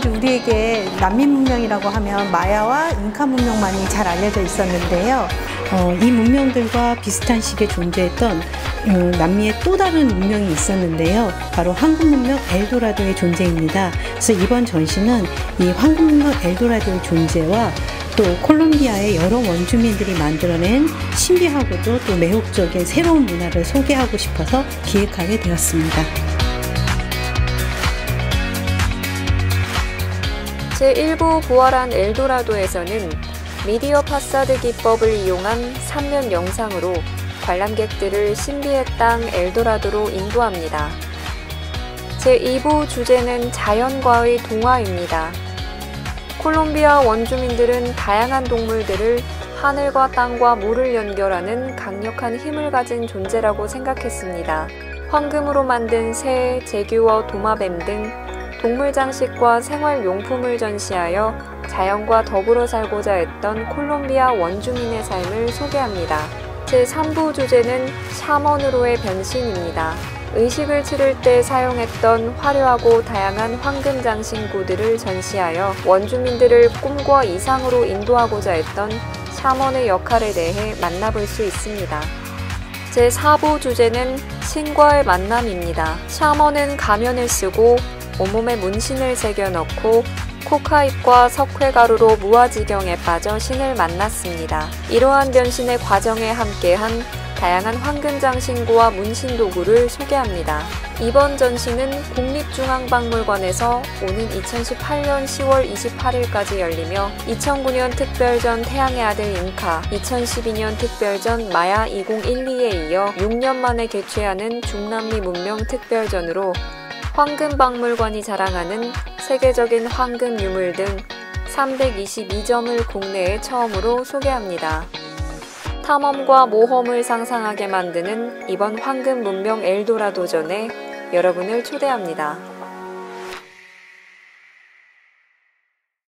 우리에게 난민 문명이라고 하면 마야와 잉카 문명만이 잘 알려져 있었는데요. 어, 이 문명들과 비슷한 시기에 존재했던 어, 남미의 또 다른 문명이 있었는데요. 바로 황금 문명 엘도라도의 존재입니다. 그래서 이번 전시는 이 황금 문명 엘도라도의 존재와 또 콜롬비아의 여러 원주민들이 만들어낸 신비하고도 또 매혹적인 새로운 문화를 소개하고 싶어서 기획하게 되었습니다. 제1부 부활한 엘도라도에서는 미디어 파사드 기법을 이용한 3면 영상으로 관람객들을 신비의 땅 엘도라도로 인도합니다. 제2부 주제는 자연과의 동화입니다. 콜롬비아 원주민들은 다양한 동물들을 하늘과 땅과 물을 연결하는 강력한 힘을 가진 존재라고 생각했습니다. 황금으로 만든 새, 제규어, 도마뱀 등 동물 장식과 생활 용품을 전시하여 자연과 더불어 살고자 했던 콜롬비아 원주민의 삶을 소개합니다. 제3부 주제는 샤먼으로의 변신입니다. 의식을 치를 때 사용했던 화려하고 다양한 황금 장신구들을 전시하여 원주민들을 꿈과 이상으로 인도하고자 했던 샤먼의 역할에 대해 만나볼 수 있습니다. 제4부 주제는 신과의 만남입니다. 샤먼은 가면을 쓰고 온몸에 문신을 새겨 넣고 코카잎과 석회가루로 무아지경에 빠져 신을 만났습니다. 이러한 변신의 과정에 함께한 다양한 황금장신구와 문신 도구를 소개합니다. 이번 전시는 국립중앙박물관에서 오는 2018년 10월 28일까지 열리며 2009년 특별전 태양의 아들 잉카, 2012년 특별전 마야 2012에 이어 6년 만에 개최하는 중남미 문명 특별전으로 황금박물관이 자랑하는 세계적인 황금 유물 등 322점을 국내에 처음으로 소개합니다. 탐험과 모험을 상상하게 만드는 이번 황금 문명 엘도라도전에 여러분을 초대합니다.